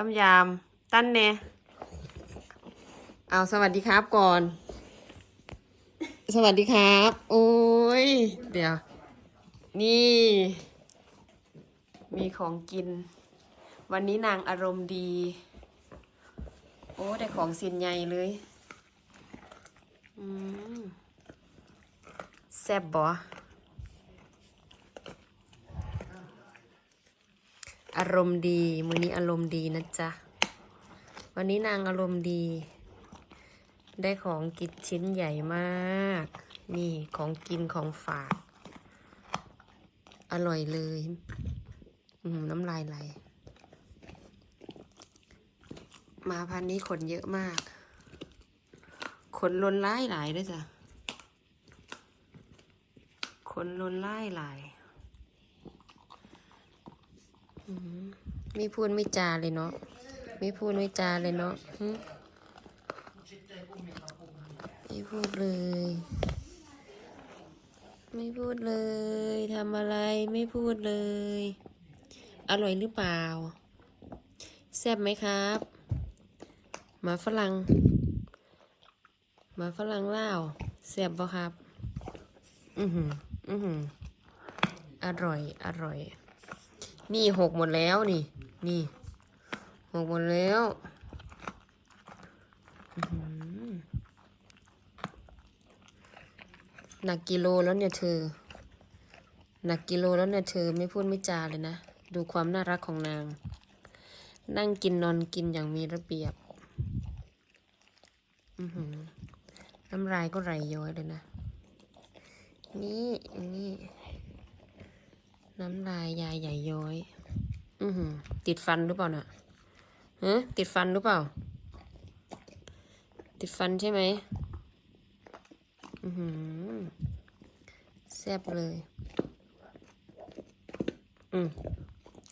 ต้มยำตั้นเนเอาสวัสดีครับก่อน สวัสดีครับ โอ้ย เดี๋ยว นี่ มีของกิน วันนี้นางอารมณ์ดี โอ้ได้ของสินใหญ่เลยอืมแซ่บบ่อารมณ์ดี มือนี้อารมณ์ดีนะจ๊ะ วันนี้นางอารมณ์ดี ได้ของกินชิ้นใหญ่มาก นี่ของกินของฝาก อร่อยเลย น้ำลายไหล มาพันนี้ขนเยอะมาก ขนล้นไล่หลายด้วยจ้ะ ขนล้นไล่หลายอืม ไม่พูดไม่จาเลยเนาะไม่พูดไม่จาเลยเนาะไม่พูดเลย ไม่พูดเลยทำอะไรไม่พูดเลย อร่อยหรือเปล่า แซ่บไหมครับหมาฝรั่งหมาฝรั่งเล่าวแซ่บปะครับ อือหืออือหืออร่อย อร่อย นี่หกหมดแล้วนี่ นี่หกหมดแล้วหนักกิโลแล้วเนี่ยเธอ หนักกิโลแล้วเนี่ยเธอไม่พูดไม่จาเลยนะ ดูความน่ารักของนาง นั่งกินนอนกินอย่างมีระเบียบอือหือน้ำลายก็ไหลย้อยเลยนะ นี่ นี่ น้ำลายยายใหญ่ย้อย อือหือติดฟันหรือเปล่าน่ะฮะติดฟันหรือเปล่า ติดฟันใช่ไหมอือหือแซ่บเลย อืม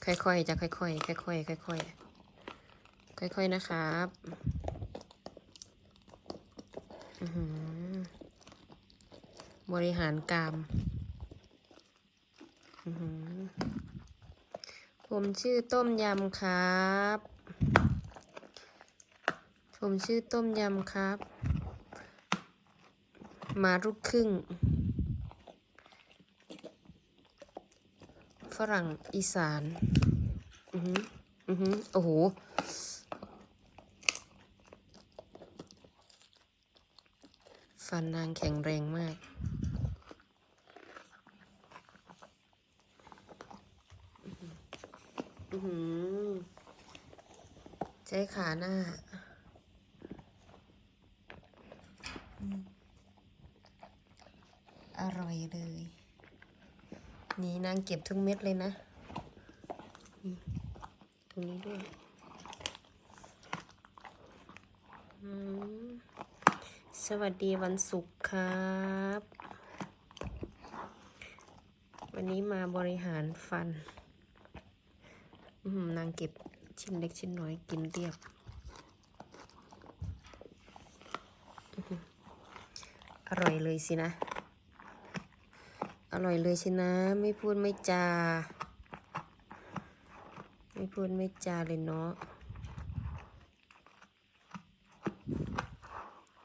ค่อยๆจะค่อยๆค่อยๆค่อยๆค่อยๆนะครับ อือหือบริหารกราม อือหือ ผมชื่อต้มยำครับ ผมชื่อต้มยำครับ มาลูกครึ่ง ฝรั่งอีสาน อือหืออือหือโอ้โหฟันนางแข็งแรงมาก อือหือ ใช้ขาหน้า อร่อยเลย นี่นางเก็บทุกเม็ดเลยนะ ตรงนี้ด้วยสวัสดีวันศุกร์ครับ วันนี้มาบริหารฟัน นางเก็บชิ้นเล็กชิ้นน้อยกินเรียบอร่อยเลยสินะ อร่อยเลยสินะ ไม่พูดไม่จา ไม่พูดไม่จาเลยเนาะ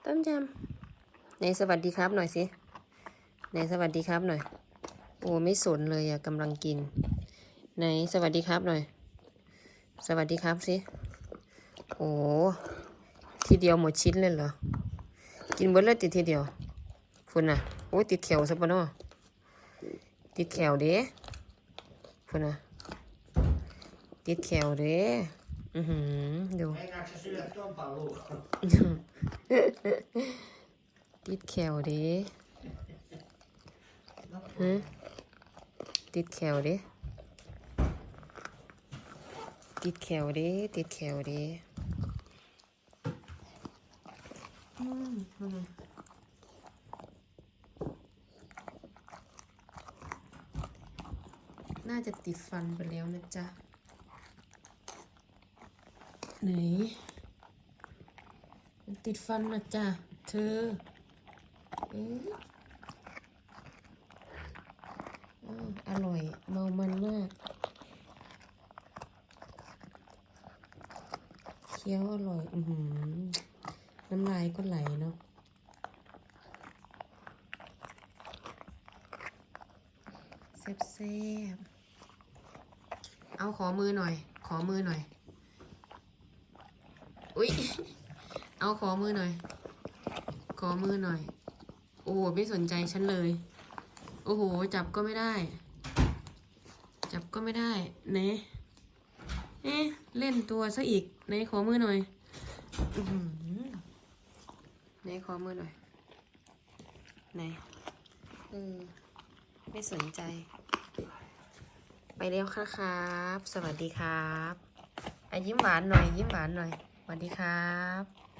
ต้มยำไหนสวัสดีครับหน่อยสิไหนสวัสดีครับหน่อย โอ้ไม่สนเลยอะกำลังกิน ไหนสวัสดีครับหน่อย สวัสดีครับสิโอ้ทีเดียวหมดชิ้นเลยเหรอ กินเบิร์ดเลยติดทีเดียวคุณน่ะโอ้ยติดแขวซะปะเนาะติดแขวเด้คุณน่ะติดแขวเด้อือหือดูติดแขวเด้ฮะติดแขวเด้ ติดแขวด้ติดแขวด้อืมน่าจะติดฟันไปแล้วนะจ๊ะ ไหนมันติดฟันนะจ๊ะ เธอ เอ๊ะอ้าวอร่อย เมามันมาก เคี้ยวอร่อย อืน้ำลายก็ไหลเนาะเซฟเซฟเอาขอมือหน่อย ขอมือหน่อย อุ๊ยเอาขอมือหน่อย ขอมือหน่อย โอ้โห ไม่สนใจฉันเลย โอ้โห จับก็ไม่ได้ จับก็ไม่ได้ เนะ เล่นตัวซะอีกในขอมือหน่อยในขอมือหน่อยไหนเออไม่สนใจ ไปเร็วค่ะครับ สวัสดีครับอยิ้มหวานหน่อย ยิ้มหวานหน่อย สวัสดีครับ